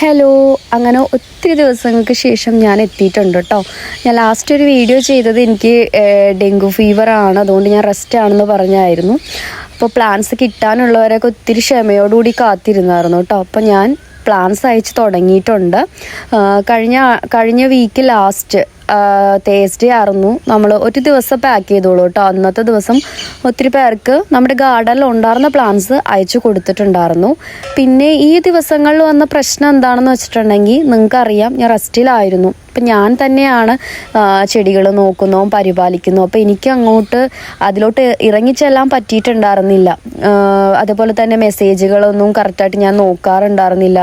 Hello അങ്ങനെ ഒത്തിരി ദിവസങ്ങൾക്ക് ശേഷം ഞാൻ എത്തിയിട്ടുണ്ട് കേട്ടോ. ഞാൻ ലാസ്റ്റ് ഒരു വീഡിയോ ചെയ്തത് എനിക്ക് ഡെങ്കു ഫീവർ ആണ്. അതുകൊണ്ട് ഞാൻ റെസ്റ്റ് ആണെന്ന് പറഞ്ഞായിരുന്നു. അപ്പോൾ പ്ലാൻസ് കിട്ടാനുള്ളവരൊക്കെ ഒത്തിരി ക്ഷമയോടുകൂടി കാത്തിരുന്നായിരുന്നു കേട്ടോ. അപ്പോൾ ഞാൻ പ്ലാൻസ് അയച്ച് തുടങ്ങിയിട്ടുണ്ട്. കഴിഞ്ഞ കഴിഞ്ഞ വീക്ക് ലാസ്റ്റ് തേസ്ഡേ ആയിരുന്നു നമ്മൾ ഒരു ദിവസം പാക്ക് ചെയ്തോളൂ കേട്ടോ അന്നത്തെ ദിവസം ഒത്തിരി പേർക്ക് നമ്മുടെ ഗാർഡനിൽ ഉണ്ടായിരുന്ന പ്ലാന്റ്സ് അയച്ചു കൊടുത്തിട്ടുണ്ടായിരുന്നു പിന്നെ ഈ ദിവസങ്ങളിൽ വന്ന പ്രശ്നം എന്താണെന്ന് വെച്ചിട്ടുണ്ടെങ്കിൽ നിങ്ങൾക്കറിയാം ഞാൻ റെസ്റ്റിലായിരുന്നു അപ്പം ഞാൻ തന്നെയാണ് ചെടികൾ നോക്കുന്നതും പരിപാലിക്കുന്നതും. അപ്പോൾ എനിക്ക് അങ്ങോട്ട് അതിലോട്ട് ഇറങ്ങിച്ചെല്ലാൻ പറ്റിയിട്ടുണ്ടായിരുന്നില്ല. അതുപോലെ തന്നെ മെസ്സേജുകളൊന്നും കറക്റ്റായിട്ട് ഞാൻ നോക്കാറുണ്ടായിരുന്നില്ല.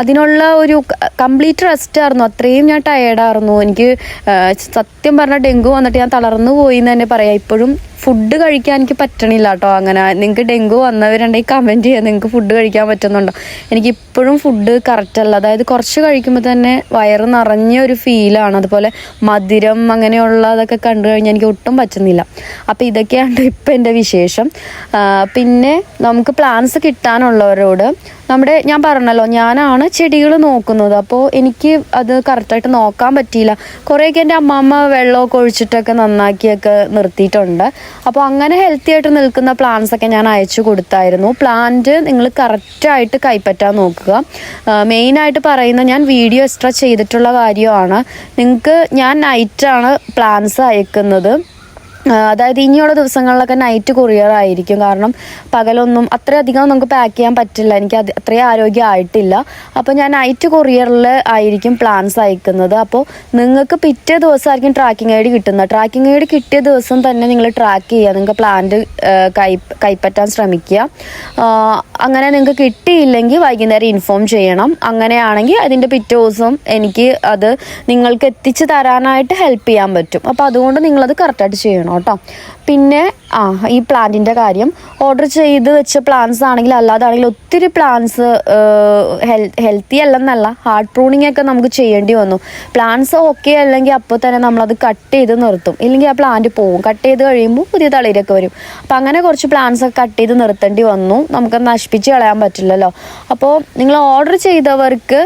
അതിനുള്ള ഒരു കംപ്ലീറ്റ് റെസ്റ്റ് ആയിരുന്നു. അത്രയും ഞാൻ ടയേർഡായിരുന്നു എനിക്ക് ആ, സത്യം പറഞ്ഞാൽ ഡെങ്കു വന്നിട്ട് ഞാൻ തളർന്നു പോയി എന്ന് തന്നെ പറയാം. ഇപ്പോഴും ഫുഡ് കഴിക്കാൻ എനിക്ക് പറ്റണില്ല കേട്ടോ അങ്ങനെ നിങ്ങൾക്ക് ഡെങ്കു വന്നവരുണ്ടെങ്കിൽ കമന്റ് ചെയ്യാം. നിങ്ങൾക്ക് ഫുഡ് കഴിക്കാൻ പറ്റുന്നുണ്ടോ? എനിക്ക് ഇപ്പോഴും ഫുഡ് കറക്റ്റല്ല അതായത് കുറച്ച് കഴിക്കുമ്പോൾ തന്നെ വയറ് നിറഞ്ഞ ഒരു ഫീലാണ് അതുപോലെ മധുരം അങ്ങനെയുള്ളതൊക്കെ കണ്ടു കഴിഞ്ഞാൽ എനിക്ക് ഒട്ടും പറ്റുന്നില്ല. അപ്പോൾ ഇതൊക്കെയാണ് ഇപ്പം എന്റെ വിശേഷം. പിന്നെ നമുക്ക് പ്ലാൻസ് കിട്ടാനുള്ളവരോട് നമ്മുടെ ഞാൻ പറഞ്ഞല്ലോ ഞാനാണ് ചെടികൾ നോക്കുന്നത്. അപ്പോൾ എനിക്ക് അത് കറക്റ്റായിട്ട് നോക്കാൻ പറ്റിയില്ല. കുറേയൊക്കെ എന്റെ അമ്മാമ്മ വെള്ളമൊക്കെ ഒഴിച്ചിട്ടൊക്കെ നന്നാക്കിയൊക്കെ നിർത്തിയിട്ടുണ്ട്. അപ്പോൾ അങ്ങനെ ഹെൽത്തി ആയിട്ട് നിൽക്കുന്ന പ്ലാന്റ്സ് ഒക്കെ ഞാൻ അയച്ചു കൊടുത്തായിരുന്നു. പ്ലാന്റ് നിങ്ങൾ കറക്റ്റായിട്ട് കൈപ്പറ്റാൻ നോക്കുക. മെയിനായിട്ട് പറയുന്ന ഞാൻ വീഡിയോ എക്സ്ട്രാ ചെയ്തിട്ടുള്ള കാര്യമാണ്. നിങ്ങൾക്ക് ഞാൻ നൈറ്റാണ് പ്ലാന്റ്സ് അയക്കുന്നത്. അതായത് ഇനിയുള്ള ദിവസങ്ങളിലൊക്കെ നൈറ്റ് കൊറിയർ ആയിരിക്കും. കാരണം പകലൊന്നും അത്രയധികം നമുക്ക് പാക്ക് ചെയ്യാൻ പറ്റില്ല. എനിക്ക് അത് അത്രയും ആരോഗ്യം ആയിട്ടില്ല. അപ്പോൾ ഞാൻ നൈറ്റ് കൊറിയറിൽ ആയിരിക്കും പ്ലാൻസ് അയക്കുന്നത്. അപ്പോൾ നിങ്ങൾക്ക് പിറ്റേ ദിവസമായിരിക്കും ട്രാക്കിംഗ് ഐ ഡി കിട്ടുന്നത്. ട്രാക്കിംഗ് ഐ ഡി കിട്ടിയ ദിവസം തന്നെ നിങ്ങൾ ട്രാക്ക് ചെയ്യുക. നിങ്ങൾക്ക് പ്ലാന്റ് കൈ കൈപ്പറ്റാൻ ശ്രമിക്കുക. അങ്ങനെ നിങ്ങൾക്ക് കിട്ടിയില്ലെങ്കിൽ വൈകുന്നേരം ഇൻഫോം ചെയ്യണം. അങ്ങനെയാണെങ്കിൽ അതിന്റെ പിറ്റേ ദിവസം എനിക്ക് അത് നിങ്ങൾക്ക് എത്തിച്ചു തരാനായിട്ട് ഹെൽപ്പ് ചെയ്യാൻ പറ്റും. അപ്പോൾ അതുകൊണ്ട് നിങ്ങളത് കറക്റ്റായിട്ട് ചെയ്യണം. കേട്ടോ. പിന്നെ ആ ഈ പ്ലാന്റിന്റെ കാര്യം. ഓർഡർ ചെയ്ത് വെച്ച പ്ലാന്റ്സ് ആണെങ്കിൽ അല്ലാതാണെങ്കിൽ ഒത്തിരി പ്ലാന്റ്സ് ഹെൽത്തി അല്ലെന്നല്ല ഹാർഡ് പ്രൂണിങ് ഒക്കെ നമുക്ക് ചെയ്യേണ്ടി വന്നു. പ്ലാന്റ്സ് ഓക്കെ അല്ലെങ്കിൽ അപ്പോൾ തന്നെ നമ്മളത് കട്ട് ചെയ്ത് നിർത്തും. ഇല്ലെങ്കിൽ ആ പ്ലാന്റ് പോവും. കട്ട് ചെയ്ത് കഴിയുമ്പോൾ പുതിയ തളിരൊക്കെ വരും. അപ്പം അങ്ങനെ കുറച്ച് പ്ലാന്റ്സ് ഒക്കെ കട്ട് ചെയ്ത് നിർത്തേണ്ടി വന്നു. നമുക്ക് നശിപ്പിച്ച് കളയാൻ പറ്റില്ലല്ലോ. അപ്പോൾ നിങ്ങൾ ഓർഡർ ചെയ്തവർക്ക്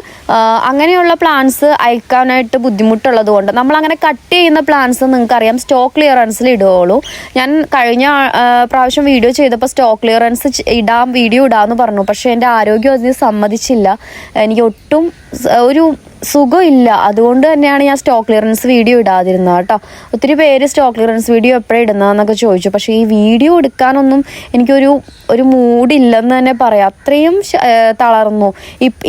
അങ്ങനെയുള്ള പ്ലാന്റ്സ് അയക്കാനായിട്ട് ബുദ്ധിമുട്ടുള്ളത് കൊണ്ട് നമ്മൾ അങ്ങനെ കട്ട് ചെയ്യുന്ന പ്ലാന്റ്സ് നിങ്ങൾക്കറിയാം സ്റ്റോക്ക് ക്ലിയറൻസിൽ ഇടുകയുള്ളൂ. ഞാൻ കഴിഞ്ഞ പ്രാവശ്യം വീഡിയോ ചെയ്തപ്പോൾ സ്റ്റോക്ക് ക്ലിയറൻസ് ഇടാം വീഡിയോ ഇടാമെന്ന് പറഞ്ഞു. പക്ഷേ എന്റെ ആരോഗ്യം അതിന് സമ്മതിച്ചില്ല. എനിക്ക് ഒട്ടും ഒരു സുഖമില്ല. അതുകൊണ്ട് തന്നെയാണ് ഞാൻ സ്റ്റോക്ക് ക്ലിയറൻസ് വീഡിയോ ഇടാതിരുന്നത് കേട്ടോ. ഒത്തിരി പേര് സ്റ്റോക്ക് ക്ലിയറൻസ് വീഡിയോ എപ്പോഴും ഇടുന്നതെന്നൊക്കെ ചോദിച്ചു. പക്ഷേ ഈ വീഡിയോ എടുക്കാനൊന്നും എനിക്കൊരു ഒരു മൂഡില്ലെന്ന് തന്നെ പറയാം. അത്രയും തളർന്നു.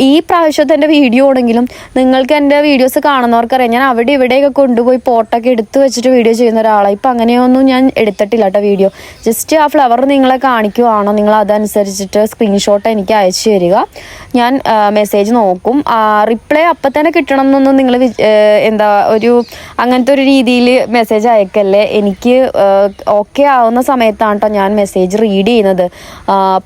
ഈ പ്രാവശ്യത്തെ എന്റെ വീഡിയോ ആണെങ്കിലും നിങ്ങൾക്ക് എന്റെ വീഡിയോസ് കാണുന്നവർക്കറിയാം. ഞാൻ അവിടെ ഇവിടെയൊക്കെ കൊണ്ടുപോയി പോട്ടൊക്കെ എടുത്തു വെച്ചിട്ട് വീഡിയോ ചെയ്യുന്ന ഒരാളാണ് ഇപ്പം അങ്ങനെയൊന്നും ഞാൻ എടുത്തിട്ടില്ല കേട്ടോ വീഡിയോ ജസ്റ്റ് ആ ഫ്ലവർ നിങ്ങളെ കാണിക്കുവാണോ. നിങ്ങൾ അതനുസരിച്ചിട്ട് സ്ക്രീൻഷോട്ട് എനിക്ക് അയച്ചു തരിക. ഞാൻ മെസ്സേജ് നോക്കും. റിപ്ലൈ അപ്പം തന്നെ കിട്ടണം എന്നൊന്നും നിങ്ങൾ എന്താ ഒരു അങ്ങനത്തെ ഒരു രീതിയിൽ മെസ്സേജ് അയക്കല്ലേ? എനിക്ക് ഓക്കെ ആവുന്ന സമയത്താണ് കേട്ടോ ഞാൻ മെസ്സേജ് റീഡ് ചെയ്യുന്നത്.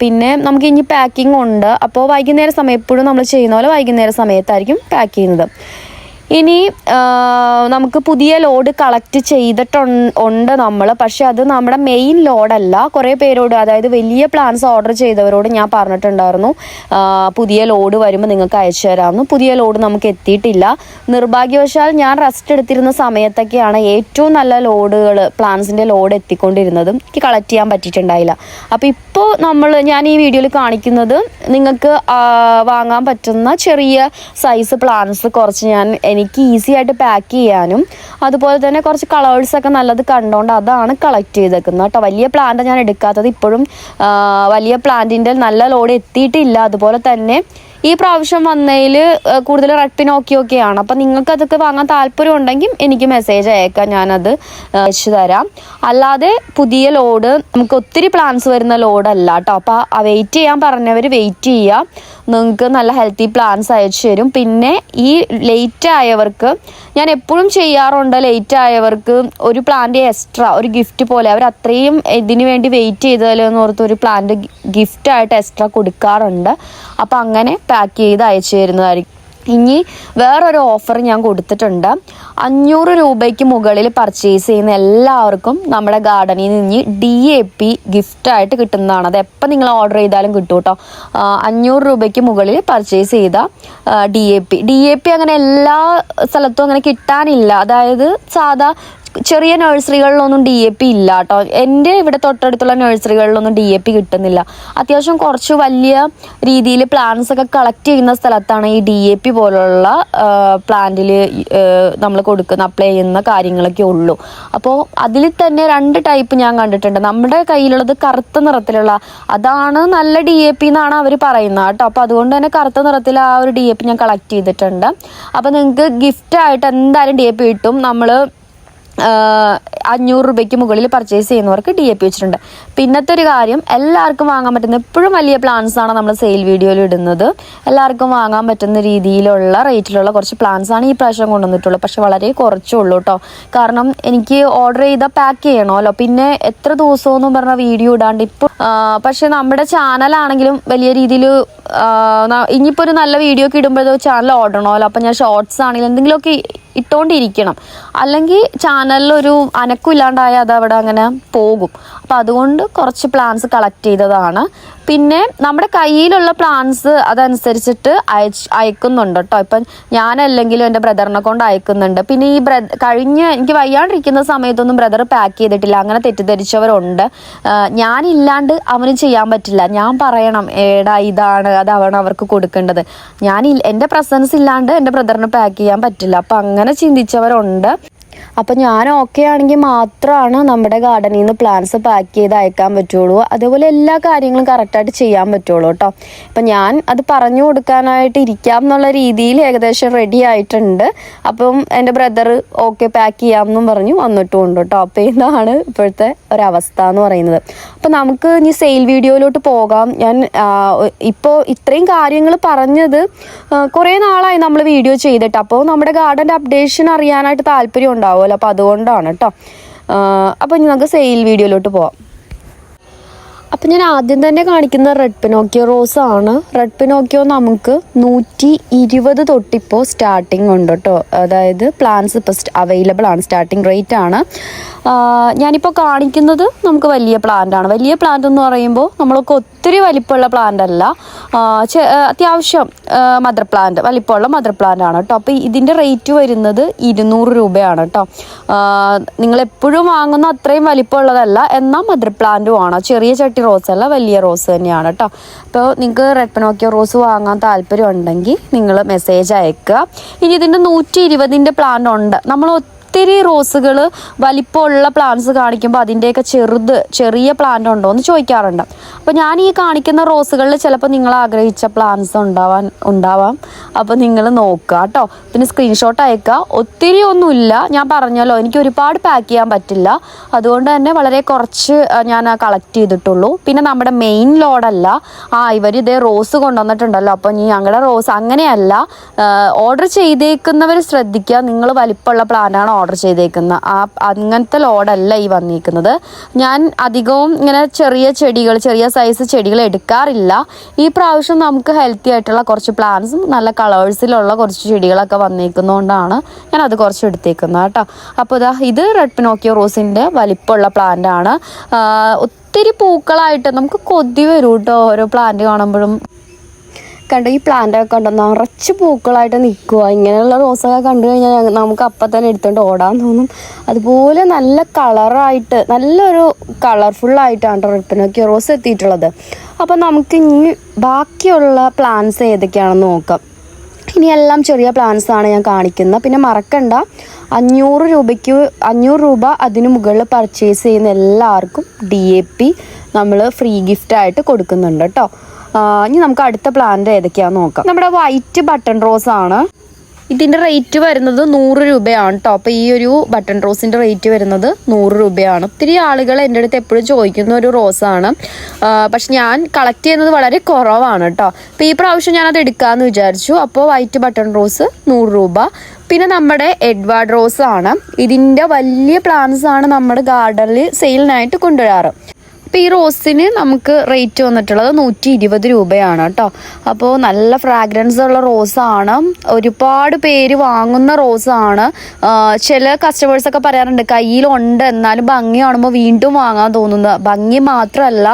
പിന്നെ നമുക്ക് ഇനി പാക്കിംഗ് ഉണ്ട്. അപ്പോൾ വൈകുന്നേര സമയം എപ്പോഴും നമ്മൾ ചെയ്യുന്ന പോലെ വൈകുന്നേര സമയത്തായിരിക്കും പാക്ക് ചെയ്യുന്നത്. ഇനി നമുക്ക് പുതിയ ലോഡ് കളക്ട് ചെയ്തിട്ടുണ്ട് നമ്മൾ പക്ഷെ അത് നമ്മുടെ മെയിൻ ലോഡല്ല കുറേ പേരോട് അതായത് വലിയ പ്ലാൻസ് ഓർഡർ ചെയ്തവരോട് ഞാൻ പറഞ്ഞിട്ടുണ്ടായിരുന്നു. പുതിയ ലോഡ് വരുമ്പോൾ നിങ്ങൾക്ക് അയച്ചു തരാമെന്ന്. പുതിയ ലോഡ് നമുക്ക് എത്തിയിട്ടില്ല. നിർഭാഗ്യവശാൽ ഞാൻ റെസ്റ്റ് എടുത്തിരുന്ന സമയത്തൊക്കെയാണ് ഏറ്റവും നല്ല ലോഡുകൾ പ്ലാൻസിന്റെ ലോഡ് എത്തിക്കൊണ്ടിരുന്നതും. എനിക്ക് കളക്ട് ചെയ്യാൻ പറ്റിയിട്ടുണ്ടായില്ല. അപ്പോൾ ഇപ്പോൾ നമ്മൾ ഞാൻ ഈ വീഡിയോയിൽ കാണിക്കുന്നത് നിങ്ങൾക്ക് വാങ്ങാൻ പറ്റുന്ന ചെറിയ സൈസ് പ്ലാൻസ് കുറച്ച് ഞാൻ എനിക്ക് ഈസി ആയിട്ട് പാക്ക് ചെയ്യാനും അതുപോലെ തന്നെ കുറച്ച് കളേഴ്സ് ഒക്കെ നല്ലത് കണ്ടുകൊണ്ട് അതാണ് കളക്ട് ചെയ്തേക്കുന്നത് കേട്ടോ. വലിയ പ്ലാന്റ് ഞാൻ എടുക്കാത്തത് ഇപ്പോഴും വലിയ പ്ലാന്റിന്റെ നല്ല ലോഡ് എത്തിയിട്ടില്ല. അതുപോലെ തന്നെ ഈ പ്രാവശ്യം വന്നതിൽ കൂടുതൽ റെഡ് പിനോക്കിയൊക്കെയാണ് അപ്പം നിങ്ങൾക്ക് അതൊക്കെ വാങ്ങാൻ താല്പര്യം ഉണ്ടെങ്കിൽ എനിക്ക് മെസ്സേജ് അയക്കാം ഞാനത് അയച്ചു തരാം. അല്ലാതെ പുതിയ ലോഡ് നമുക്ക് ഒത്തിരി പ്ലാൻസ് വരുന്ന ലോഡല്ല കേട്ടോ അപ്പോൾ വെയിറ്റ് ചെയ്യാൻ പറഞ്ഞവർ വെയിറ്റ് ചെയ്യുക നിങ്ങൾക്ക് നല്ല ഹെൽത്തി പ്ലാൻസ് അയച്ചു തരും. പിന്നെ ഈ ലേറ്റ് ആയവർക്ക് ഞാൻ എപ്പോഴും ചെയ്യാറുണ്ട് ലേറ്റ് ആയവർക്ക് ഒരു പ്ലാന്റ് എക്സ്ട്രാ ഒരു ഗിഫ്റ്റ് പോലെ. അവർ അത്രയും ഇതിനു വേണ്ടി വെയിറ്റ് ചെയ്തല്ലോ എന്ന് ഓർത്ത് ഒരു പ്ലാന്റ് ഗിഫ്റ്റ് ആയിട്ട് എക്സ്ട്രാ കൊടുക്കാറുണ്ട്. അപ്പം അങ്ങനെ പാക്ക് ചെയ്ത് അയച്ചു തരുന്നതായിരിക്കും ഇനി വേറൊരു ഓഫർ ഞാൻ കൊടുത്തിട്ടുണ്ട്. അഞ്ഞൂറ് രൂപയ്ക്ക് മുകളിൽ പർച്ചേസ് ചെയ്യുന്ന എല്ലാവർക്കും നമ്മുടെ ഗാർഡനിൽ നിന്ന് ഡി എ പി ഗിഫ്റ്റായിട്ട് കിട്ടുന്നതാണ്. അത് എപ്പോൾ നിങ്ങൾ ഓർഡർ ചെയ്താലും കിട്ടും കേട്ടോ. അഞ്ഞൂറ് രൂപയ്ക്ക് മുകളിൽ പർച്ചേസ് ചെയ്ത D A P D A P അങ്ങനെ എല്ലാ സ്ഥലത്തും അങ്ങനെ കിട്ടാനില്ല. അതായത് സാധാ ചെറിയ നഴ്സറികളിലൊന്നും ഡി എ പി ഇല്ല കേട്ടോ എന്റെ ഇവിടെ തൊട്ടടുത്തുള്ള നഴ്സറികളിലൊന്നും ഡി എ പി കിട്ടുന്നില്ല. അത്യാവശ്യം കുറച്ച് വലിയ രീതിയിൽ പ്ലാന്റ്സ് ഒക്കെ കളക്ട് ചെയ്യുന്ന സ്ഥലത്താണ് ഈ ഡി എ പി പോലുള്ള പ്ലാന്റിൽ നമ്മൾ കൊടുക്കുന്ന അപ്ലൈ ചെയ്യുന്ന കാര്യങ്ങളൊക്കെ ഉള്ളൂ. അപ്പോൾ അതിൽ തന്നെ രണ്ട് ടൈപ്പ് ഞാൻ കണ്ടിട്ടുണ്ട്. നമ്മുടെ കയ്യിലുള്ളത് കറുത്ത നിറത്തിലുള്ള അതാണ് നല്ല ഡി എ പി എന്നാണ് അവർ പറയുന്നത് കേട്ടോ. അപ്പോൾ അതുകൊണ്ട് തന്നെ കറുത്ത നിറത്തിൽ ആ ഒരു ഡി എ പി ഞാൻ കളക്ട് ചെയ്തിട്ടുണ്ട്. അപ്പോൾ നിങ്ങൾക്ക് ഗിഫ്റ്റായിട്ട് എന്തായാലും ഡി എ പി കിട്ടും. നമ്മൾ അഞ്ഞൂറ് രൂപയ്ക്ക് മുകളിൽ പർച്ചേസ് ചെയ്യുന്നവർക്ക് ഡി എ പി വെച്ചിട്ടുണ്ട്. പിന്നത്തെ ഒരു കാര്യം എല്ലാവർക്കും വാങ്ങാൻ പറ്റുന്ന എപ്പോഴും വലിയ പ്ലാൻസ് ആണ് നമ്മൾ സെയിൽ വീഡിയോയിൽ ഇടുന്നത്. എല്ലാവർക്കും വാങ്ങാൻ പറ്റുന്ന രീതിയിലുള്ള റേറ്റിലുള്ള കുറച്ച് പ്ലാൻസ് ആണ് ഈ പ്രാവശ്യം കൊണ്ടുവന്നിട്ടുള്ളത്. പക്ഷെ വളരെ കുറച്ചേ ഉള്ളൂ കേട്ടോ കാരണം എനിക്ക് ഓർഡർ ചെയ്ത പാക്ക് ചെയ്യണമല്ലോ. പിന്നെ എത്ര ദിവസമെന്നും പറഞ്ഞ വീഡിയോ ഇടാണ്ട് ഇപ്പോൾ പക്ഷെ നമ്മുടെ ചാനലാണെങ്കിലും വലിയ രീതിയിൽ ഇനിയിപ്പോൾ ഒരു നല്ല വീഡിയോ ഒക്കെ ഇടുമ്പോഴത് ചാനൽ ഓടണമല്ലോ. അപ്പം ഞാൻ ഷോർട്സ് ആണെങ്കിലും എന്തെങ്കിലുമൊക്കെ ഇട്ടുകൊണ്ടിരിക്കണം അല്ലെങ്കിൽ ചാനലിൽ ഒരു അനക്കമില്ലാണ്ടായാൽ അത് അവിടെ അങ്ങനെ പോകും. അപ്പം അതുകൊണ്ട് കുറച്ച് പ്ലാൻസ് കളക്ട് ചെയ്തതാണ്. പിന്നെ നമ്മുടെ കയ്യിലുള്ള പ്ലാൻസ് അതനുസരിച്ചിട്ട് അയച്ച് അയക്കുന്നുണ്ട് കേട്ടോ. ഇപ്പം ഞാനല്ലെങ്കിലും എന്റെ ബ്രദറിനെ കൊണ്ട് അയക്കുന്നുണ്ട്. പിന്നെ ഈ ബ്ര കഴിഞ്ഞ എനിക്ക് വയ്യാണ്ടിരിക്കുന്ന സമയത്തൊന്നും ബ്രദർ പാക്ക് ചെയ്തിട്ടില്ല. അങ്ങനെ തെറ്റിദ്ധരിച്ചവരുണ്ട്. ഞാനില്ലാണ്ട് അവന് ചെയ്യാൻ പറ്റില്ല. ഞാൻ പറയണം ഏടാ ഇതാണ് അതാണ് അവർക്ക് കൊടുക്കേണ്ടത്. ഞാൻ എന്റെ പ്രസൻസ് ഇല്ലാണ്ട് എന്റെ ബ്രദറിന് പാക്ക് ചെയ്യാൻ പറ്റില്ല. അപ്പം അങ്ങനെ ചിന്തിച്ചവരുണ്ട്. അപ്പം ഞാൻ ഓക്കെ ആണെങ്കിൽ മാത്രമാണ് നമ്മുടെ ഗാർഡനിൽ നിന്ന് പ്ലാന്റ്സ് പാക്ക് ചെയ്ത് അയക്കാൻ പറ്റുള്ളൂ. അതുപോലെ എല്ലാ കാര്യങ്ങളും കറക്റ്റായിട്ട് ചെയ്യാൻ പറ്റുള്ളൂ കേട്ടോ അപ്പം ഞാൻ അത് പറഞ്ഞു കൊടുക്കാനായിട്ട് ഇരിക്കാം എന്നുള്ള രീതിയിൽ ഏകദേശം റെഡി ആയിട്ടുണ്ട്. അപ്പം എന്റെ ബ്രദർ ഓക്കെ പാക്ക് ചെയ്യാം ചെയ്യാമെന്നും പറഞ്ഞു വന്നിട്ടുമുണ്ട് കേട്ടോ അപ്പം ഇതാണ് ഇപ്പോഴത്തെ ഒരവസ്ഥ എന്ന് പറയുന്നത്. അപ്പം നമുക്ക് ഇനി സെയിൽ വീഡിയോയിലോട്ട് പോകാം. ഞാൻ ഇപ്പോൾ ഇത്രയും കാര്യങ്ങൾ പറഞ്ഞത് കുറേ നാളായി നമ്മൾ വീഡിയോ ചെയ്തിട്ട്. അപ്പോൾ നമ്മുടെ ഗാർഡന്റെ അപ്ഡേഷൻ അറിയാനായിട്ട് താല്പര്യം ഉണ്ടാവുമല്ലോ. അപ്പോൾ അതുകൊണ്ടാണ് കേട്ടോ അപ്പോൾ ഇനി നമുക്ക് സെയിൽ വീഡിയോയിലോട്ട് പോവാം. അപ്പം ഞാൻ ആദ്യം തന്നെ കാണിക്കുന്ന റെഡ് പിനോക്കിയോ റോസ് ആണ്. റെഡ് പിനോക്കിയോ നമുക്ക് നൂറ്റി ഇരുപത് തൊട്ടിപ്പോൾ സ്റ്റാർട്ടിങ് ഉണ്ട് കേട്ടോ അതായത് പ്ലാൻസ് ഇപ്പോൾ അവൈലബിൾ ആണ് സ്റ്റാർട്ടിങ് റേറ്റ് ആണ്. ഞാനിപ്പോൾ കാണിക്കുന്നത് നമുക്ക് വലിയ പ്ലാന്റ് ആണ്. വലിയ പ്ലാന്റ് എന്ന് പറയുമ്പോൾ നമ്മൾക്ക് ഒത്തിരി വലിപ്പമുള്ള പ്ലാന്റ് അല്ല. അത്യാവശ്യം മദർ പ്ലാന്റ് വലിപ്പമുള്ള മദർ പ്ലാന്റ് ആണ് കേട്ടോ അപ്പോൾ ഇതിന്റെ റേറ്റ് വരുന്നത് ഇരുന്നൂറ് രൂപയാണ് കേട്ടോ നിങ്ങൾ എപ്പോഴും വാങ്ങുന്ന അത്രയും വലിപ്പമുള്ളതല്ല എന്നാൽ മദർ പ്ലാന്റും ആണ്. ചെറിയ ചട്ടി റോസ് അല്ല വലിയ റോസ് തന്നെയാണ് കേട്ടോ അപ്പോൾ നിങ്ങൾക്ക് റെഡ് പെനോക്കിയോ റോസ് വാങ്ങാൻ താല്പര്യം ഉണ്ടെങ്കിൽ നിങ്ങൾ മെസ്സേജ് അയക്കുക. ഇനി ഇതിന്റെ നൂറ്റി ഇരുപതിന്റെ പ്ലാൻ ഉണ്ട്. നമ്മൾ ഒത്തിരി റോസുകൾ വലിപ്പമുള്ള പ്ലാന്റ്സ് കാണിക്കുമ്പോൾ അതിന്റെയൊക്കെ ചെറുത് ചെറിയ പ്ലാന്റ് ഉണ്ടോ എന്ന് ചോദിക്കാറുണ്ട്. അപ്പോൾ ഞാൻ ഈ കാണിക്കുന്ന റോസുകളിൽ ചിലപ്പോൾ നിങ്ങൾ ആഗ്രഹിച്ച പ്ലാന്റ്സ് ഉണ്ടാവാൻ ഉണ്ടാവാം. അപ്പോൾ നിങ്ങൾ നോക്കുക കേട്ടോ. പിന്നെ സ്ക്രീൻഷോട്ട് അയക്കുക. ഒത്തിരി ഒന്നുമില്ല. ഞാൻ പറഞ്ഞല്ലോ എനിക്ക് ഒരുപാട് പാക്ക് ചെയ്യാൻ പറ്റില്ല. അതുകൊണ്ട് തന്നെ വളരെ കുറച്ച് ഞാൻ കളക്ട് ചെയ്തിട്ടുള്ളൂ. പിന്നെ നമ്മുടെ മെയിൻ ലോഡല്ല ആ ഇവർ ഇതേ റോസ് കൊണ്ടുവന്നിട്ടുണ്ടല്ലോ. അപ്പോൾ ഇനി ഞങ്ങളുടെ റോസ് അങ്ങനെയല്ല. ഓർഡർ ചെയ്തേക്കുന്നവർ ശ്രദ്ധിക്കുക. നിങ്ങൾ വലിപ്പമുള്ള പ്ലാന്റാണ് ഓർഡർ ചെയ്തേക്കുന്നത് ആ അങ്ങനത്തെ ലോഡല്ല ഈ വന്നിരിക്കുന്നത് ഞാൻ അധികവും ഇങ്ങനെ ചെറിയ ചെടികൾ ചെറിയ സൈസ് ചെടികൾ എടുക്കാറില്ല. ഈ പ്രാവശ്യം നമുക്ക് ഹെൽത്തി ആയിട്ടുള്ള കുറച്ച് പ്ലാന്റ്സും നല്ല കളേഴ്സിലുള്ള കുറച്ച് ചെടികളൊക്കെ വന്നിരിക്കുന്നതുകൊണ്ടാണ് ഞാൻ അത് കുറച്ച് എടുത്തേക്കുന്നത് കേട്ടോ. അപ്പോൾ ഇതാ ഇത് റെഡ് പിനോക്കിയോ റോസിന്റെ വലിപ്പമുള്ള പ്ലാന്റ് ആണ്. ഒത്തിരി പൂക്കളായിട്ട് നമുക്ക് കൊതി വരും കേട്ടോ ഓരോ പ്ലാന്റ് കാണുമ്പോഴും. കണ്ടോ. ഈ പ്ലാന്റൊക്കെ കണ്ടോ. നിറച്ച് പൂക്കളായിട്ട് നിൽക്കുക ഇങ്ങനെയുള്ള റോസൊക്കെ കണ്ടു കഴിഞ്ഞാൽ നമുക്ക് അപ്പം തന്നെ എടുത്തുകൊണ്ട് ഓടാൻ തോന്നും. അതുപോലെ നല്ല കളറായിട്ട് നല്ലൊരു കളർഫുള്ളായിട്ടാണ് റിപ്പിനൊക്കെ റോസ് എത്തിയിട്ടുള്ളത്. അപ്പം നമുക്ക് ഇനി ബാക്കിയുള്ള പ്ലാന്റ്സ് ഏതൊക്കെയാണെന്ന് നോക്കാം. ഇനി എല്ലാം ചെറിയ പ്ലാൻസ് ആണ് ഞാൻ കാണിക്കുന്നത്. പിന്നെ മറക്കണ്ട. അഞ്ഞൂറ് രൂപയ്ക്ക് അഞ്ഞൂറ് രൂപ അതിന് മുകളിൽ പർച്ചേസ് ചെയ്യുന്ന എല്ലാവർക്കും ഡി എ പി നമ്മൾ ഫ്രീ ഗിഫ്റ്റായിട്ട് കൊടുക്കുന്നുണ്ട് കേട്ടോ ഇനി നമുക്ക് അടുത്ത പ്ലാന്റ് ഏതൊക്കെയാന്ന് നോക്കാം. നമ്മുടെ വൈറ്റ് ബട്ടൺ റോസ് ആണ്. ഇതിന്റെ റേറ്റ് വരുന്നത് നൂറ് രൂപയാണ് കേട്ടോ അപ്പോൾ ഈ ഒരു ബട്ടൺ റോസിന്റെ റേറ്റ് വരുന്നത് നൂറ് രൂപയാണ്. ഒത്തിരി ആളുകൾ എന്റെ അടുത്ത് എപ്പോഴും ചോദിക്കുന്ന ഒരു റോസാണ് പക്ഷെ ഞാൻ കളക്ട് ചെയ്യുന്നത് വളരെ കുറവാണ് കേട്ടോ അപ്പോൾ ഈ പ്രാവശ്യം ഞാൻ അത് എടുക്കാന്ന് വിചാരിച്ചു. അപ്പോൾ വൈറ്റ് ബട്ടൺ റോസ് നൂറ് രൂപ. പിന്നെ നമ്മുടെ എഡ്വാർഡ് റോസ് ആണ്. ഇതിന്റെ വലിയ പ്ലാന്റ്സ് ആണ് നമ്മുടെ ഗാർഡനിൽ സെയിലിനായിട്ട് കൊണ്ടുവരാറ്. അപ്പോൾ ഈ റോസിന് നമുക്ക് റേറ്റ് വന്നിട്ടുള്ളത് നൂറ്റി ഇരുപത് രൂപയാണ് കേട്ടോ. അപ്പോൾ നല്ല ഫ്രാഗ്രൻസ് ഉള്ള റോസാണ്. ഒരുപാട് പേര് വാങ്ങുന്ന റോസാണ്. ചില കസ്റ്റമേഴ്സൊക്കെ പറയാറുണ്ട് കയ്യിലുണ്ട് എന്നാലും ഭംഗി കാണുമ്പോൾ വീണ്ടും വാങ്ങാൻ തോന്നുന്നത് ഭംഗി മാത്രമല്ല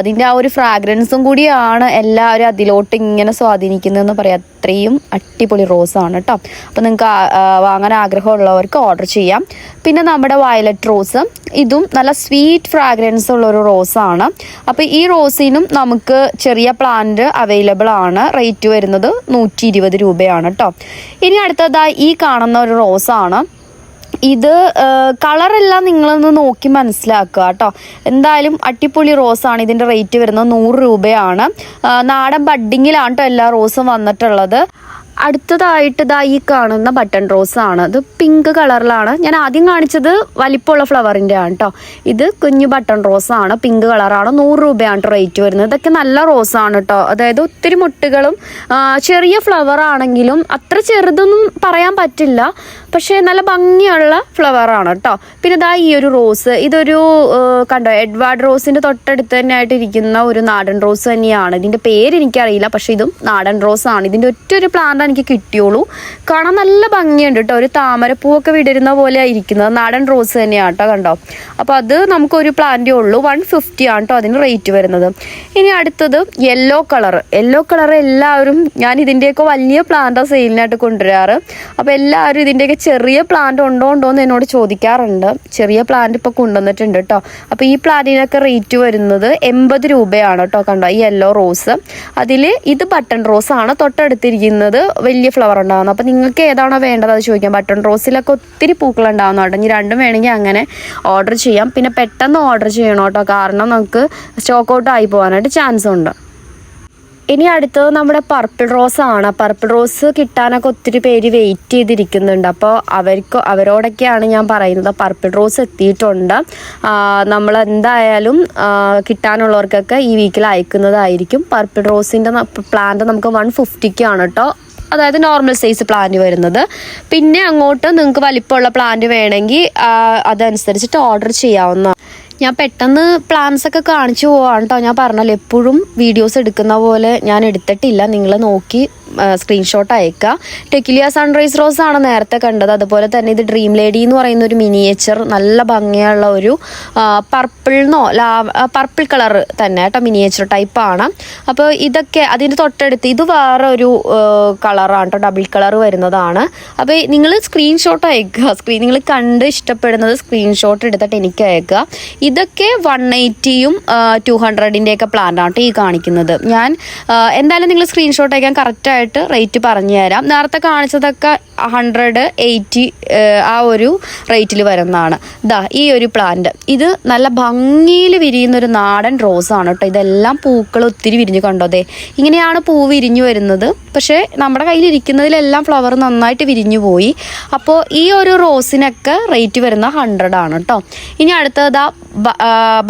അതിന്റെ ആ ഒരു ഫ്രാഗ്രൻസും കൂടിയാണ് എല്ലാവരും അതിലോട്ട് ഇങ്ങനെ സ്വാധീനിക്കുന്നതെന്ന് പറയാം. അത്രയും അടിപൊളി റോസാണ് കേട്ടോ. അപ്പോൾ നിങ്ങൾക്ക് വാങ്ങാൻ ആഗ്രഹമുള്ളവർക്ക് ഓർഡർ ചെയ്യാം. പിന്നെ നമ്മുടെ വയലറ്റ് റോസ് ഇതും നല്ല സ്വീറ്റ് ഫ്രാഗ്രൻസ് ഉള്ള ഒരു റോസാണ്. അപ്പോൾ ഈ റോസിനും നമുക്ക് ചെറിയ പ്ലാന്റ് അവൈലബിൾ ആണ്. റേറ്റ് വരുന്നത് നൂറ്റി ഇരുപത് രൂപയാണ് കേട്ടോ ഇനി അടുത്തതായി ഈ കാണുന്ന ഒരു റോസ് ആണ് ഇത് കളറെല്ലാം നിങ്ങളൊന്ന് നോക്കി മനസ്സിലാക്കുക കേട്ടോ എന്തായാലും അട്ടിപ്പൊളി റോസാണ്. ഇതിന്റെ റേറ്റ് വരുന്നത് നൂറ് രൂപയാണ്. നാടൻ ബഡ്ഡിങ്ങിലാണ് കേട്ടോ എല്ലാ റോസും വന്നിട്ടുള്ളത്. അടുത്തതായിട്ട് ഇതാ ഈ കാണുന്ന ബട്ടൺ റോസ് ആണ് ഇത് പിങ്ക് കളറിലാണ്. ഞാൻ ആദ്യം കാണിച്ചത് വലിപ്പമുള്ള ഫ്ലവറിന്റെ ആണ് കേട്ടോ ഇത് കുഞ്ഞു ബട്ടൺ റോസ് ആണ് പിങ്ക് കളറാണ്. നൂറ് രൂപയാണ് റേറ്റ് വരുന്നത്. ഇതൊക്കെ നല്ല റോസ് ആണ് കേട്ടോ അതായത് ഒത്തിരി മുട്ടുകളും ചെറിയ ഫ്ലവർ ആണെങ്കിലും അത്ര ചെറുതൊന്നും പറയാൻ പറ്റില്ല. പക്ഷേ നല്ല ഭംഗിയുള്ള ഫ്ലവർ ആണ് കേട്ടോ പിന്നെ ഇതാ ഈ ഒരു റോസ്. ഇതൊരു കണ്ടോ എഡ്വാർഡ് റോസിന്റെ തൊട്ടടുത്ത് തന്നെ ആയിട്ട് ഇരിക്കുന്ന ഒരു നാടൻ റോസ് തന്നെയാണ്. ഇതിന്റെ പേര് എനിക്കറിയില്ല. പക്ഷേ ഇതും നാടൻ റോസ് ആണ് ഇതിന്റെ ഒറ്റ ഒരു പ്ലാന്റ് എനിക്ക് കിട്ടിയുള്ളൂ കാണാൻ നല്ല ഭംഗിയുണ്ട് കേട്ടോ. ഒരു താമരപ്പൂവൊക്കെ വിടരുന്ന പോലെ ഇരിക്കുന്നത്. നാടൻ റോസ് തന്നെയാണ് കേട്ടോ കണ്ടോ. അപ്പോൾ അത് നമുക്കൊരു പ്ലാന്റേ ഉള്ളൂ. വൺ ഫിഫ്റ്റി ആണ് കേട്ടോ അതിന് റേറ്റ് വരുന്നത്. ഇനി അടുത്തത് യെല്ലോ കളർ യെല്ലോ കളർ എല്ലാവരും ഞാൻ ഇതിന്റെയൊക്കെ വലിയ പ്ലാന്റാണ് സെയിലിനായിട്ട് കൊണ്ടുവരാറ്. അപ്പോൾ എല്ലാവരും ഇതിന്റെയൊക്കെ ചെറിയ പ്ലാന്റ് ഉണ്ടോ ഉണ്ടോ എന്ന് എന്നോട് ചോദിക്കാറുണ്ട്. ചെറിയ പ്ലാന്റ് ഇപ്പോൾ കൊണ്ടുവന്നിട്ടുണ്ട് കേട്ടോ അപ്പോൾ ഈ പ്ലാന്റിനൊക്കെ റേറ്റ് വരുന്നത് എൺപത് രൂപയാണ് കേട്ടോ കണ്ടോ. ഈ യെല്ലോ റോസ് അതിൽ ഇത് ബട്ടൺ റോസ് ആണ് തൊട്ടടുത്തിരിക്കുന്നത്. വലിയ ഫ്ലവർ ഉണ്ടാകുന്നത് അപ്പോൾ നിങ്ങൾക്ക് ഏതാണോ വേണ്ടത് അത് ചോദിക്കാം. ബട്ടൺ റോസിലൊക്കെ ഒത്തിരി പൂക്കൾ ഉണ്ടാകുന്നുണ്ട് ഇനി രണ്ടും വേണമെങ്കിൽ അങ്ങനെ ഓർഡർ ചെയ്യാം. പിന്നെ പെട്ടെന്ന് ഓർഡർ ചെയ്യണം കേട്ടോ. കാരണം നമുക്ക് സ്റ്റോക്ക് ഔട്ട് ആയി പോകാനായിട്ട് ചാൻസ് ഉണ്ട്. ഇനി അടുത്തത് നമ്മുടെ പർപ്പിൾ റോസ് ആണ്. പർപ്പിൾ റോസ് കിട്ടാനൊക്കെ ഒത്തിരി പേര് വെയിറ്റ് ചെയ്തിരിക്കുന്നുണ്ട്. അപ്പോൾ അവർക്ക് അവരോടൊക്കെയാണ് ഞാൻ പറയുന്നത് പർപ്പിൾ റോസ് എത്തിയിട്ടുണ്ട്. നമ്മൾ എന്തായാലും കിട്ടാനുള്ളവർക്കൊക്കെ ഈ വീക്കിൽ അയക്കുന്നതായിരിക്കും. പർപ്പിൾ റോസിന്റെ പ്ലാന്റ് നമുക്ക് വൺ ഫിഫ്റ്റിക്കാണ് കേട്ടോ. അതായത് നോർമൽ സൈസ് പ്ലാന്റ് വരുന്നത്. പിന്നെ അങ്ങോട്ട് നിങ്ങൾക്ക് വലിപ്പമുള്ള പ്ലാന്റ് വേണമെങ്കിൽ അതനുസരിച്ചിട്ട് ഓർഡർ ചെയ്യാവുന്ന ഞാൻ പെട്ടെന്ന് പ്ലാൻസ് ഒക്കെ കാണിച്ചു പോവാണ് കേട്ടോ ഞാൻ പറഞ്ഞല്ലോ എപ്പോഴും വീഡിയോസ് എടുക്കുന്ന പോലെ ഞാൻ എടുത്തിട്ടില്ല. നിങ്ങൾ നോക്കി സ്ക്രീൻഷോട്ട് അയക്കുക ടെക്കിലിയ സൺറൈസ് റോസ് ആണ് നേരത്തെ കണ്ടത്. അതുപോലെ തന്നെ ഇത് ഡ്രീം ലേഡി എന്ന് പറയുന്ന ഒരു മിനിയേച്ചർ നല്ല ഭംഗിയുള്ള ഒരു പർപ്പിൾന്നോ ലാ പർപ്പിൾ കളർ തന്നെ കേട്ടോ മിനിയേച്ചർ ടൈപ്പ് ആണ്. അപ്പോൾ ഇതൊക്കെ അതിന്റെ തൊട്ടടുത്ത് ഇത് വേറെ ഒരു കളറാണ് കേട്ടോ ഡബിൾ കളർ വരുന്നതാണ്. അപ്പോൾ നിങ്ങൾ സ്ക്രീൻഷോട്ട് അയക്കുക സ്ക്രീൻ നിങ്ങൾ കണ്ട് ഇഷ്ടപ്പെടുന്നത് സ്ക്രീൻഷോട്ട് എടുത്തിട്ട് എനിക്ക് അയക്കുക ഇതൊക്കെ വൺ എയ്റ്റിയും ടു ഹൺഡ്രഡിന്റെയൊക്കെ പ്ലാൻ ആണ് ഈ കാണിക്കുന്നത്. ഞാൻ എന്തായാലും നിങ്ങൾ സ്ക്രീൻഷോട്ട് അയക്കാൻ കറക്റ്റായിട്ട് റേറ്റ് പറഞ്ഞു തരാം. നേരത്തെ കാണിച്ചതൊക്കെ ഹൺഡ്രഡ് എയ്റ്റി ആ ഒരു റേറ്റിൽ വരുന്നതാണ്. ദാ ഈ ഒരു പ്ലാന്റ് ഇത് നല്ല ഭംഗിയിൽ വിരിയുന്ന ഒരു നാടൻ റോസാണ് കേട്ടോ ഇതെല്ലാം പൂക്കൾ ഒത്തിരി വിരിഞ്ഞു കണ്ടോ? ദേ ഇങ്ങനെയാണ് പൂ വിരിഞ്ഞു വരുന്നത്. പക്ഷേ നമ്മുടെ കയ്യിലിരിക്കുന്നതിലെല്ലാം ഫ്ലവർ നന്നായിട്ട് വിരിഞ്ഞു പോയി. അപ്പോൾ ഈ ഒരു റോസിനൊക്കെ റേറ്റ് വരുന്ന ഹൺഡ്രഡ് ആണ് കേട്ടോ ഇനി അടുത്തത്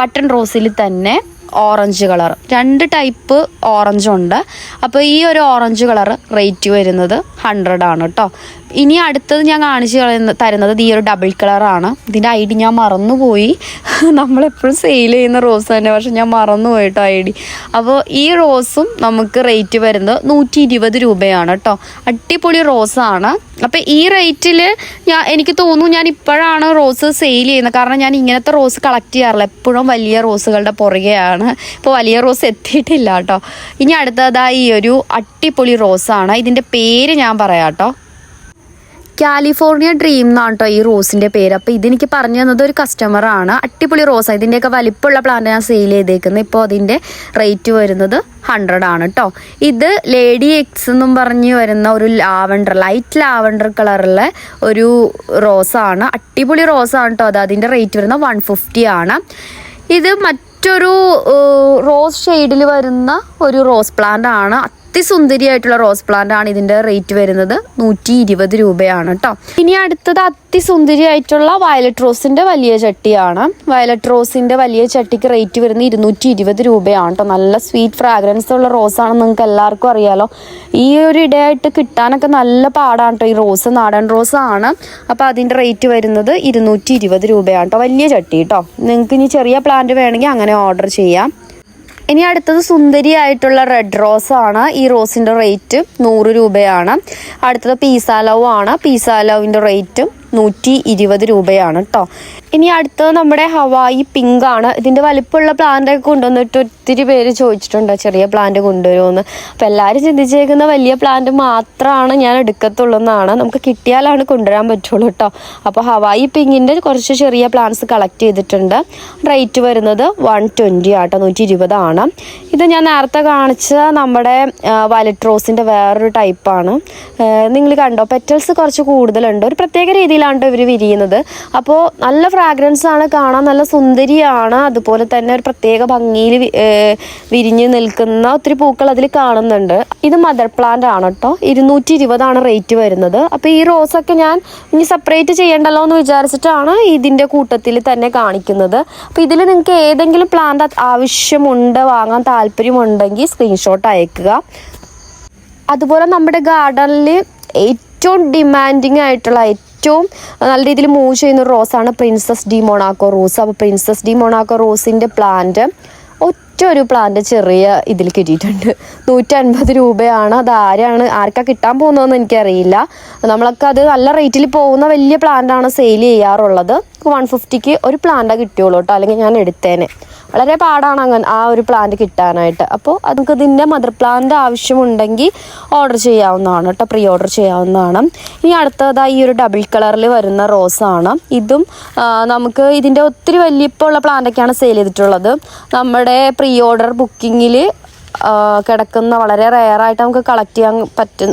ബട്ടൺ റോസിൽ തന്നെ ഓറഞ്ച് കളർ. രണ്ട് ടൈപ്പ് ഓറഞ്ച് ഉണ്ട് അപ്പോൾ ഈ ഒരു ഓറഞ്ച് കളർ റേറ്റ് വരുന്നത് ഹൺഡ്രഡ് ആണ് കേട്ടോ ഇനി അടുത്തത് ഞാൻ കാണിച്ചു തരുന്നത് ഈ ഒരു ഡബിൾ കളറാണ് ഇതിന്റെ ഐ ഡി ഞാൻ മറന്നുപോയി. നമ്മളെപ്പോഴും സെയിൽ ചെയ്യുന്ന റോസ് തന്നെ പക്ഷെ ഞാൻ മറന്നുപോയി കേട്ടോ ഐ ഡി അപ്പോൾ ഈ റോസും നമുക്ക് റേറ്റ് വരുന്നത് നൂറ്റി ഇരുപത് രൂപയാണ് കേട്ടോ അടിപൊളി റോസാണ് അപ്പോൾ ഈ റേറ്റിൽ ഞാൻ എനിക്ക് തോന്നുന്നു ഞാൻ ഇപ്പോഴാണ് റോസ് സെയിൽ ചെയ്യുന്നത്. കാരണം ഞാൻ ഇങ്ങനത്തെ റോസ് കളക്ട് ചെയ്യാറില്ല. എപ്പോഴും വലിയ റോസുകളുടെ പുറകെയാണ്. ഇപ്പോൾ വലിയ റോസ് എത്തിയിട്ടില്ല കേട്ടോ ഇനി അടുത്തതായി ഈ ഒരു അടിപൊളി റോസാണ് ഇതിന്റെ പേര് ഞാൻ പറയാം കേട്ടോ കാലിഫോർണിയ ഡ്രീം എന്നാണ് കേട്ടോ ഈ റോസിന്റെ പേര്. അപ്പോൾ ഇതെനിക്ക് പറഞ്ഞു തന്നത് ഒരു കസ്റ്റമർ കസ്റ്റമറാണ് അടിപൊളി റോസ്. ഇതിന്റെയൊക്കെ വലിപ്പമുള്ള പ്ലാന്റ് ഞാൻ സെയിൽ ചെയ്തേക്കുന്നത് ഇപ്പോൾ അതിന്റെ റേറ്റ് വരുന്നത് ഹൺഡ്രഡ് ആണ് കേട്ടോ ഇത് ലേഡി എക്സ് എന്നും പറഞ്ഞു വരുന്ന ഒരു ലാവണ്ടർ ലൈറ്റ് ലാവണ്ടർ കളറിലെ ഒരു റോസാണ്. അടിപൊളി റോസാണ് കേട്ടോ അത്. അതിന്റെ റേറ്റ് വരുന്നത് വൺ ഫിഫ്റ്റി ആണ്. ഇത് മറ്റൊരു റോസ് ഷെയ്ഡിൽ വരുന്ന ഒരു റോസ് പ്ലാന്റ് ആണ്. അതിസുന്ദരിയായിട്ടുള്ള റോസ് പ്ലാന്റ് ആണ് ഇതിന്റെ റേറ്റ് വരുന്നത് നൂറ്റി ഇരുപത് രൂപയാണ് കേട്ടോ ഇനി അടുത്തത് അതിസുന്ദരിയായിട്ടുള്ള വയലറ്റ് റോസിന്റെ വലിയ ചട്ടിയാണ്. വയലറ്റ് റോസിന്റെ വലിയ ചട്ടിക്ക് റേറ്റ് വരുന്നത് ഇരുന്നൂറ്റി ഇരുപത് രൂപയാണ് കേട്ടോ നല്ല സ്വീറ്റ് ഫ്രാഗ്രൻസ് ഉള്ള റോസ് ആണെന്ന് നിങ്ങൾക്ക് എല്ലാവർക്കും അറിയാലോ. ഈ ഒരു ഇടയായിട്ട് കിട്ടാനൊക്കെ നല്ല പാടാണ് കേട്ടോ ഈ റോസ് നാടൻ റോസ് ആണ്. അപ്പോൾ അതിന്റെ റേറ്റ് വരുന്നത് ഇരുന്നൂറ്റി ഇരുപത് രൂപയാണ് കേട്ടോ വലിയ ചട്ടി കേട്ടോ നിങ്ങൾക്ക് ഇനി ചെറിയ പ്ലാന്റ് വേണമെങ്കിൽ അങ്ങനെ ഓർഡർ ചെയ്യാം. ഇനി അടുത്തത് സുന്ദരിയായിട്ടുള്ള റെഡ് റോസ് ആണ്. ഈ റോസിന്റെ റേറ്റ് നൂറ് രൂപയാണ്. അടുത്തത് പീസാലവ് ആണ്. പീസാലവിന്റെ റേറ്റ് നൂറ്റി ഇരുപത് രൂപയാണ് കേട്ടോ ഇനി അടുത്തത് നമ്മുടെ ഹവായി പിങ്ക് ആണ്. ഇതിന്റെ വലിപ്പമുള്ള പ്ലാന്റ് ഒക്കെ കൊണ്ടുവന്നിട്ട് ഒത്തിരി പേര് ചോദിച്ചിട്ടുണ്ട് ചെറിയ പ്ലാന്റ് കൊണ്ടുവരുമെന്ന് അപ്പം എല്ലാവരും ചിന്തിച്ചേക്കുന്ന വലിയ പ്ലാന്റ് മാത്രമാണ് ഞാൻ എടുക്കത്തുള്ളൂ എന്നാണ്. നമുക്ക് കിട്ടിയാലാണ് കൊണ്ടുവരാൻ പറ്റുള്ളൂ കേട്ടോ അപ്പോൾ ഹവായി പിങ്കിന്റെ കുറച്ച് ചെറിയ പ്ലാന്റ്സ് കളക്ട് ചെയ്തിട്ടുണ്ട്. റേറ്റ് വരുന്നത് വൺ ട്വന്റി ആട്ടോ നൂറ്റി ഇരുപതാണ് ഇത് ഞാൻ നേരത്തെ കാണിച്ച നമ്മുടെ വലറ്റ് റോസിന്റെ വേറൊരു ടൈപ്പാണ് നിങ്ങൾ കണ്ടോ? പെറ്റൽസ് കുറച്ച് കൂടുതലുണ്ട്. ഒരു പ്രത്യേക രീതിയിലാണ് ഇവർ വിരിയുന്നത്. അപ്പോൾ നല്ല ഫ്രാഗ്രൻസ് ആണ് കാണാൻ നല്ല സുന്ദരിയാണ്. അതുപോലെ തന്നെ ഒരു പ്രത്യേക ഭംഗിയിൽ വിരിഞ്ഞ് നിൽക്കുന്ന ഒത്തിരി പൂക്കൾ അതിൽ കാണുന്നുണ്ട്. ഇത് മദർ പ്ലാന്റ് ആണ് കേട്ടോ ഇരുന്നൂറ്റി ഇരുപതാണ് റേറ്റ് വരുന്നത്. അപ്പോൾ ഈ റോസൊക്കെ ഞാൻ ഇനി സെപ്പറേറ്റ് ചെയ്യണ്ടല്ലോ എന്ന് വിചാരിച്ചിട്ടാണ് ഇതിന്റെ കൂട്ടത്തിൽ തന്നെ കാണിക്കുന്നത്. അപ്പോൾ ഇതിൽ നിങ്ങൾക്ക് ഏതെങ്കിലും പ്ലാന്റ് ആവശ്യമുണ്ട് വാങ്ങാൻ താല്പര്യമുണ്ടെങ്കിൽ സ്ക്രീൻഷോട്ട് അയക്കുക. അതുപോലെ നമ്മുടെ ഗാർഡനിൽ ഏറ്റവും ഡിമാൻഡിങ് ആയിട്ടുള്ള ഏറ്റവും നല്ല രീതിയിൽ മൂവ് ചെയ്യുന്ന ഒരു റോസാണ് പ്രിൻസസ് ഡി മൊണാക്കോ റോസ്. അപ്പോൾ പ്രിൻസസ് ഡി മൊണാക്കോ റോസിന്റെ പ്ലാന്റ് ഒറ്റ ഒരു പ്ലാന്റ് ചെറിയ ഇതിൽ കിട്ടിയിട്ടുണ്ട്. നൂറ്റൻപത് രൂപയാണ്. അത് ആരാണ് ആർക്കാ കിട്ടാൻ പോകുന്നതെന്ന് എനിക്കറിയില്ല. നമ്മളൊക്കെ അത് നല്ല റേറ്റിൽ പോകുന്ന വലിയ പ്ലാന്റാണ് സെയിൽ ചെയ്യാറുള്ളത്. വൺ ഫിഫ്റ്റിക്ക് ഒരു പ്ലാന്റാ കിട്ടിയുള്ളൂ കേട്ടോ. അല്ലെങ്കിൽ ഞാൻ എടുത്തേനെ. വളരെ പാടാണ് അങ്ങനെ ആ ഒരു പ്ലാന്റ് കിട്ടാനായിട്ട്. അപ്പോൾ നമുക്ക് ഇതിന്റെ മദർ പ്ലാന്റ് ആവശ്യമുണ്ടെങ്കിൽ ഓർഡർ ചെയ്യാവുന്നതാണ് കേട്ടോ പ്രീ ഓർഡർ ചെയ്യാവുന്നതാണ്. ഇനി അടുത്തതായി ഈ ഒരു ഡബിൾ കളറിൽ വരുന്ന റോസ് ആണ്. ഇതും നമുക്ക് ഇതിന്റെ ഒത്തിരി വലിയപ്പുള്ള പ്ലാന്റൊക്കെയാണ് സെയിൽ ചെയ്തിട്ടുള്ളത്. നമ്മുടെ പ്രീ ഓർഡർ ബുക്കിങ്ങിൽ കിടക്കുന്ന വളരെ റെയറായിട്ട് നമുക്ക് കളക്ട് ചെയ്യാൻ പറ്റും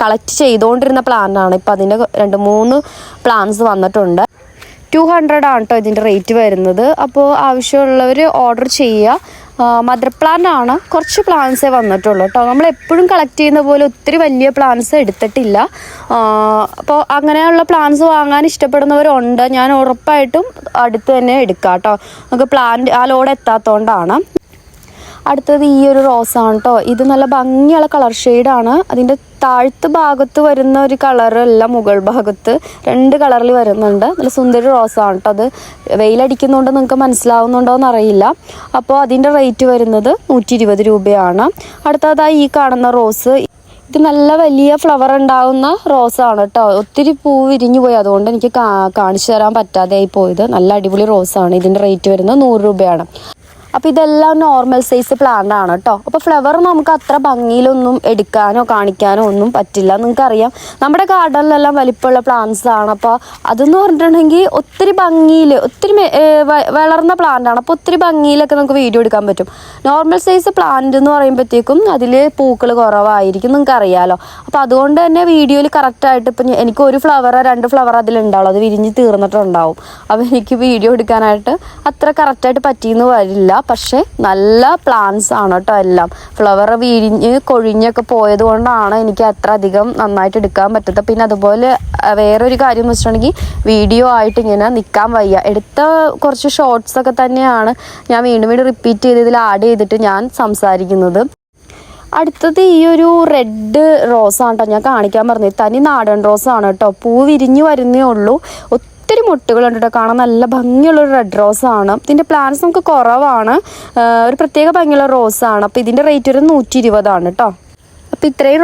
കളക്ട് ചെയ്തുകൊണ്ടിരുന്ന പ്ലാന്റാണ് ഇപ്പം അതിന്റെ രണ്ട് മൂന്ന് പ്ലാന്റ്സ് വന്നിട്ടുണ്ട്. ടു ഹൺഡ്രഡ് ആണ് കേട്ടോ ഇതിന്റെ റേറ്റ് വരുന്നത് അപ്പോൾ ആവശ്യമുള്ളവർ ഓർഡർ ചെയ്യുക മദർ പ്ലാന്റ് ആണ്. കുറച്ച് പ്ലാന്റ്സേ വന്നിട്ടുള്ളൂ കേട്ടോ നമ്മൾ എപ്പോഴും കളക്ട് ചെയ്യുന്ന പോലെ ഒത്തിരി വലിയ പ്ലാന്റ്സ് എടുത്തിട്ടില്ല. അപ്പോൾ അങ്ങനെയുള്ള പ്ലാന്റ്സ് വാങ്ങാൻ ഇഷ്ടപ്പെടുന്നവരുണ്ട്. ഞാൻ ഉറപ്പായിട്ടും അടുത്ത് തന്നെ എടുക്കാം കേട്ടോ നമുക്ക് പ്ലാന്റ് ആ ലോഡ് എത്താത്തതുകൊണ്ടാണ് അടുത്തത് ഈ ഒരു റോസാണ് കേട്ടോ ഇത് നല്ല ഭംഗിയുള്ള കളർ ഷെയ്ഡാണ് അതിന്റെ താഴ്ത്ത് ഭാഗത്ത് വരുന്ന ഒരു കളറല്ല മുകൾ ഭാഗത്ത്. രണ്ട് കളറിൽ വരുന്നുണ്ട്. നല്ല സുന്ദരി റോസാണ് കേട്ടോ അത്. വെയിലടിക്കുന്നതുകൊണ്ട് നിങ്ങൾക്ക് മനസ്സിലാവുന്നുണ്ടോ എന്നറിയില്ല. അപ്പോൾ അതിന്റെ റേറ്റ് വരുന്നത് നൂറ്റി ഇരുപത് രൂപയാണ്. അടുത്തതായി ഈ കാണുന്ന റോസ് ഇത് നല്ല വലിയ ഫ്ലവർ ഉണ്ടാകുന്ന റോസാണ് കേട്ടോ ഒത്തിരി പൂ വിരിഞ്ഞു പോയി. അതുകൊണ്ട് എനിക്ക് കാണിച്ചു തരാൻ പറ്റാതെ ആയി പോയത്. നല്ല അടിപൊളി റോസാണ് ഇതിന്റെ റേറ്റ് വരുന്നത് നൂറ് രൂപയാണ്. അപ്പോൾ ഇതെല്ലാം നോർമൽ സൈസ് പ്ലാന്റ് ആണ് കേട്ടോ അപ്പോൾ ഫ്ലവർ നമുക്ക് അത്ര ഭംഗിയിലൊന്നും എടുക്കാനോ കാണിക്കാനോ ഒന്നും പറ്റില്ല. നിങ്ങൾക്കറിയാം നമ്മുടെ ഗാർഡനിലെല്ലാം വലിപ്പമുള്ള പ്ലാന്റ്സ് ആണ്. അപ്പോൾ അതെന്ന് പറഞ്ഞിട്ടുണ്ടെങ്കിൽ ഒത്തിരി ഭംഗിയിൽ ഒത്തിരി വളർന്ന പ്ലാന്റ് ആണ്. അപ്പോൾ ഒത്തിരി ഭംഗിയിലൊക്കെ നമുക്ക് വീഡിയോ എടുക്കാൻ പറ്റും. നോർമൽ സൈസ് പ്ലാന്റ് എന്ന് പറയുമ്പോഴത്തേക്കും അതിൽ പൂക്കൾ കുറവായിരിക്കും നിങ്ങൾക്ക് അറിയാലോ അപ്പോൾ അതുകൊണ്ട് തന്നെ വീഡിയോയിൽ കറക്റ്റായിട്ട് ഇപ്പം എനിക്ക് ഒരു ഫ്ലവറോ രണ്ട് ഫ്ലവർ അതിലുണ്ടാവുള്ളൂ അത് വിരിഞ്ഞ് തീർന്നിട്ടുണ്ടാവും. അപ്പോൾ എനിക്ക് വീഡിയോ എടുക്കാനായിട്ട് അത്ര കറക്റ്റായിട്ട് പറ്റിയെന്ന് വരില്ല. പക്ഷേ നല്ല പ്ലാന്റ്സ് ആണ് കേട്ടോ എല്ലാം. ഫ്ലവർ വിരിഞ്ഞ് കൊഴിഞ്ഞൊക്കെ പോയത് കൊണ്ടാണ് എനിക്ക് അത്ര അധികം നന്നായിട്ട് എടുക്കാൻ പറ്റത്തത്. പിന്നെ അതുപോലെ വേറൊരു കാര്യം എന്ന് വെച്ചിട്ടുണ്ടെങ്കിൽ വീഡിയോ ആയിട്ട് ഇങ്ങനെ നിൽക്കാൻ വയ്യ. എടുത്ത കുറച്ച് ഷോർട്സ് ഒക്കെ തന്നെയാണ് ഞാൻ വീണ്ടും വീണ്ടും റിപ്പീറ്റ് ചെയ്ത് ഇതിൽ ആഡ് ചെയ്തിട്ട് ഞാൻ സംസാരിക്കുന്നത്. അടുത്തത് ഈ ഒരു റെഡ് റോസാണ് കേട്ടോ ഞാൻ കാണിക്കാൻ പറഞ്ഞത്. തനി നാടൻ റോസാണ് കേട്ടോ പൂ വിരിഞ്ഞു വരുന്നേ ഉള്ളൂ. ഒത്തിരി മുട്ടുകളുണ്ട് കേട്ടോ. കാണാൻ നല്ല ഭംഗിയുള്ളൊരു റെഡ് ആണ്. ഇതിന്റെ പ്ലാന്റ്സ് നമുക്ക് കുറവാണ്. ഒരു പ്രത്യേക ഭംഗിയുള്ള ആണ്. അപ്പോൾ ഇതിന്റെ റേറ്റ് ഒരു നൂറ്റി ഇരുപതാണ് കേട്ടോ. അപ്പോൾ ഇത്രയും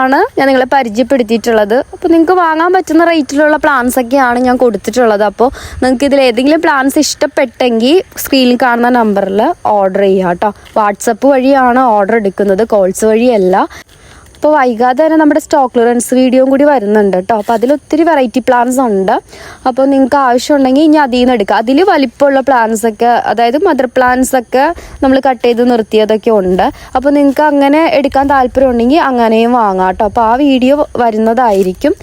ആണ് ഞാൻ നിങ്ങളെ പരിചയപ്പെടുത്തിയിട്ടുള്ളത്. അപ്പോൾ നിങ്ങൾക്ക് വാങ്ങാൻ പറ്റുന്ന റേറ്റിലുള്ള പ്ലാൻസ് ഒക്കെയാണ് ഞാൻ കൊടുത്തിട്ടുള്ളത്. അപ്പോൾ നിങ്ങൾക്ക് ഇതിൽ ഏതെങ്കിലും പ്ലാൻസ് ഇഷ്ടപ്പെട്ടെങ്കിൽ സ്ക്രീനിൽ കാണുന്ന നമ്പറിൽ ഓർഡർ ചെയ്യാം കേട്ടോ. വാട്സപ്പ് വഴിയാണ് ഓർഡർ എടുക്കുന്നത്. കോൾസ് വഴിയല്ല. അപ്പോൾ വൈകാതെ തന്നെ നമ്മുടെ സ്റ്റോക്ക് ക്ലിയറൻസ് വീഡിയോയും കൂടി വരുന്നുണ്ട് കേട്ടോ അപ്പോൾ അതിൽ ഒത്തിരി വെറൈറ്റി പ്ലാൻസ് ഉണ്ട്. അപ്പോൾ നിങ്ങൾക്ക് ആവശ്യമുണ്ടെങ്കിൽ ഇനി അതിൽ നിന്ന് എടുക്കുക അതിൽ വലിപ്പമുള്ള പ്ലാൻസ് ഒക്കെ അതായത് മദർ പ്ലാൻസ് ഒക്കെ നമ്മൾ കട്ട് ചെയ്ത് നിർത്തിയതൊക്കെ ഉണ്ട്. അപ്പോൾ നിങ്ങൾക്ക് അങ്ങനെ എടുക്കാൻ താല്പര്യം ഉണ്ടെങ്കിൽ അങ്ങനെയും വാങ്ങാം കേട്ടോ അപ്പോൾ ആ വീഡിയോ വരുന്നതായിരിക്കും.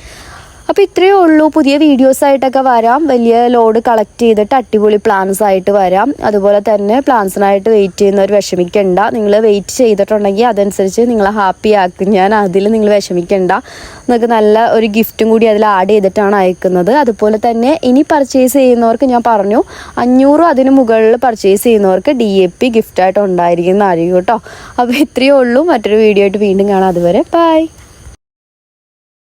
അപ്പോൾ ഇത്രയേ ഉള്ളൂ. പുതിയ വീഡിയോസ് ആയിട്ടൊക്കെ വരാം. വലിയ ലോഡ് കളക്ട് ചെയ്തിട്ട് അടിപൊളി പ്ലാൻസ് ആയിട്ട് വരാം. അതുപോലെ തന്നെ പ്ലാൻസിനായിട്ട് വെയിറ്റ് ചെയ്യുന്നവർ വിഷമിക്കണ്ട. നിങ്ങൾ വെയിറ്റ് ചെയ്തിട്ടുണ്ടെങ്കിൽ അതനുസരിച്ച് നിങ്ങളെ ഹാപ്പി ആക്കും. ഞാൻ അതിൽ നിങ്ങൾ വിഷമിക്കണ്ട. നിങ്ങൾക്ക് നല്ല ഒരു ഗിഫ്റ്റും കൂടി അതിൽ ആഡ് ചെയ്തിട്ടാണ് അയക്കുന്നത്. അതുപോലെ തന്നെ ഇനി പർച്ചേസ് ചെയ്യുന്നവർക്ക് ഞാൻ പറഞ്ഞു അഞ്ഞൂറും അതിന് മുകളിൽ പർച്ചേസ് ചെയ്യുന്നവർക്ക് ഡി എ പി ഗിഫ്റ്റായിട്ട് ഉണ്ടായിരിക്കുന്ന അറിയൂ കേട്ടോ. അപ്പോൾ ഇത്രയേ ഉള്ളൂ. മറ്റൊരു വീഡിയോ ആയിട്ട് വീണ്ടും കാണാം. അതുവരെ ബൈ